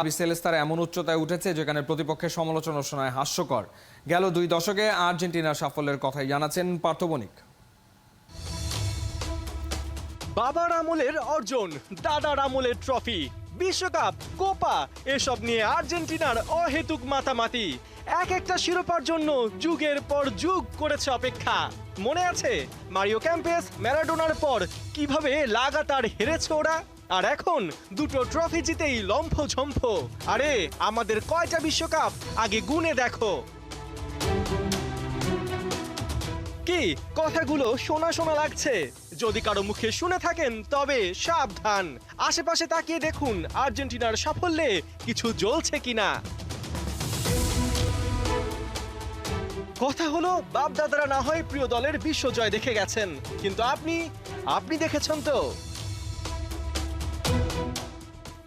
আবি সেলেস্তার এমন উচ্চতায় উঠেছে যেখানে প্রতিপক্ষের সমালোচনা শোনায় হাস্যকর। গেল দুই দশকে আর্জেন্টিনার সাফল্যের কথাই জানাচ্ছেন পার্থবণিক বাবার আমলের অর্জন, দাদার আমলের ট্রফি, বিশ্বকাপ, কোপা, এসব নিয়ে আর্জেন্টিনার অহেতুক মাতামাতি। এক একটা শিরোপার জন্য যুগের পর যুগ করেছে অপেক্ষা। মনে আছে মারিও ক্যাম্পেস, ম্যারাডোনার পর কীভাবে লাগাতার হেরেছে ওরা? আর এখন দুটো ট্রফি জিতেই লম্ফ ঝম্ফ। আরে, আমাদের কয়টা বিশ্বকাপ? আগে গুনে দেখো। কি, কথাগুলো শোনা শোনা লাগছে। যদি কারও মুখে শুনে থাকেন, তবে সাবধান। আশেপাশে তাকিয়ে দেখুন, আর্জেন্টিনার সাফল্যে কিছু জ্বলছে কিনা। কথা হলো বাপ দাদারা না হয় প্রিয় দলের বিশ্বজয় দেখে গেছেন। কিন্তু আপনি আপনি দেখেছেন তো?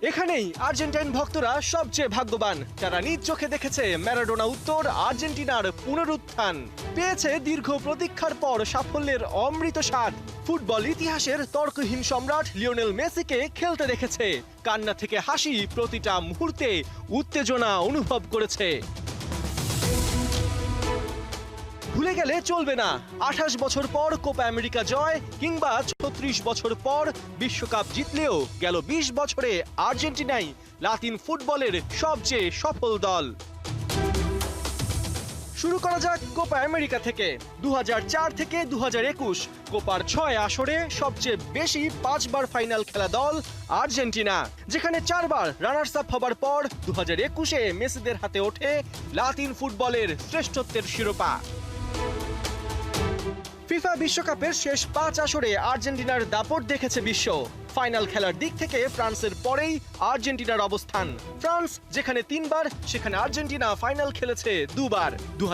এখানেই আর্জেন্টাইন ভক্তরা সবচেয়ে ভাগ্যবান। যারা নিজ চোখে দেখেছে ম্যারাডোনা উত্তর, আর্জেন্টিনার পুনরুত্থান। পেয়েছে দীর্ঘ প্রতীক্ষার পর সাফল্যের অমৃত স্বাদ। ফুটবল ইতিহাসের তর্কহীন সম্রাট লিওনেল মেসিকে খেলতে দেখেছে। কান্না থেকে হাসি প্রতিটা মুহূর্তে উত্তেজনা অনুভব করেছে। ভুলে গেলে চলবে না। আঠাশ বছর পর কোপা আমেরিকা জয় কিংবা ছত্রিশ বছর পর বিশ্বকাপ জিতলেও গেল বিশ বছরে আর্জেন্টিনাই লাতিন ফুটবলের সবচেয়ে সফল দল। শুরু করা যাক কোপা আমেরিকা থেকে। দু হাজার চার থেকে দু হাজার একুশ কোপার ছয় আসরে সবচেয়ে বেশি পাঁচবার ফাইনাল খেলা দল আর্জেন্টিনা, যেখানে চারবার রানার্স আপ হবার পর দু হাজার একুশে মেসিদের হাতে ওঠে লাতিন ফুটবলের শ্রেষ্ঠত্বের শিরোপা। ফিফা বিশ্বকাপের শেষ পাঁচ আসরে আর্জেন্টিনার দাপট দেখেছে বিশ্ব। ফাইনাল খেলার দিক থেকে ফ্রান্সের পরেই আর্জেন্টিনার অবস্থান। ফ্রান্স, যেখানে তিনবার, সেখানে আর্জেন্টিনা ফাইনাল খেলেছে দুবার। দু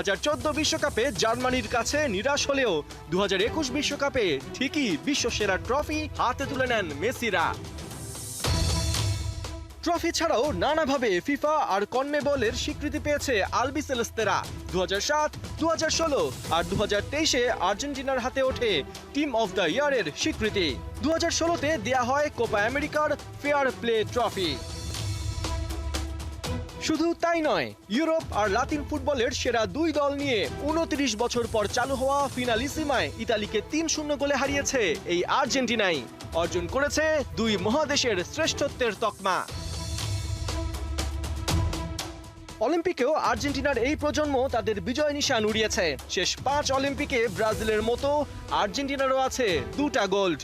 বিশ্বকাপে জার্মানির কাছে নিরাশ হলেও দু বিশ্বকাপে ঠিকই বিশ্বসেরা ট্রফি হাতে তুলে নেন মেসিরা। ট্রফি ছাড়াও নানাভাবে ফিফা আর কনমেবলের স্বীকৃতি পেয়েছে আলবি সেলেস্তেরা দু সাত দু ষোলো আর দু তেইশে আর্জেন্টিনার হাতে ওঠে টিম অফ দ্য ইয়ারের স্বীকৃতি। দু হাজার ষোলোতে দেয়া হয় কোপা আমেরিকার ফেয়ার প্লে ট্রফি। শুধু তাই নয়, ইউরোপ আর লাতিন ফুটবলের সেরা দুই দল নিয়ে উনত্রিশ বছর পর চালু হওয়া ফিনালিসিমায় ইতালিকে তিন শূন্য গোলে হারিয়েছে এই আর্জেন্টিনাই। অর্জন করেছে দুই মহাদেশের শ্রেষ্ঠত্বের তকমা। অলিম্পিকেও আর্জেন্টিনার এই প্রজন্ম তাদের বিজয় নিশান উড়িয়েছে। শেষ পাঁচ অলিম্পিকে ব্রাজিলের মতো আর্জেন্টিনারও আছে দুটা গোল্ড।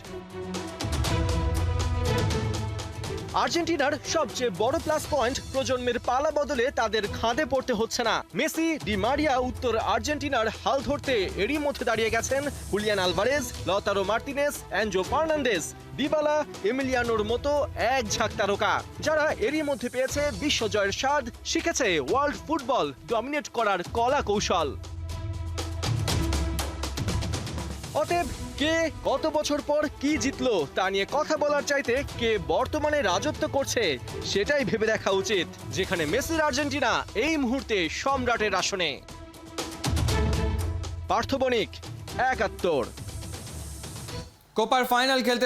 আর্জেন্টিনার সবচেয়ে বড় প্লাস পয়েন্ট প্রজন্মের পালা বদলে তাদের খাঁদে পড়তে হচ্ছে না। মেসি, ডি মারিয়া, উত্তর আর্জেন্টিনার হাল ধরতে এরই মধ্যে দাঁড়িয়ে গেছেন Julian Alvarez, Lautaro Martinez Enzo Fernandez Dybala, এমিলিয়ানোর মতো এক ঝাঁক তারকা। যারা এরই মধ্যে পেয়েছে বিশ্বজয়ের স্বাদ, শিখেছে ওয়ার্ল্ড ফুটবল ডমিনেট করার কলা কৌশল অতএব কে কত বছর পর কি জিতলো তা নিয়ে কথা বলার চাইতে কে বর্তমানে রাজত্ব করছে সেটাই ভেবে দেখা উচিত, যেখানে মেসির আর্জেন্টিনা এই মুহূর্তে সম্রাটের আসনে। পার্থবণিক একাত্তর। কোপার ফাইনাল খেলতে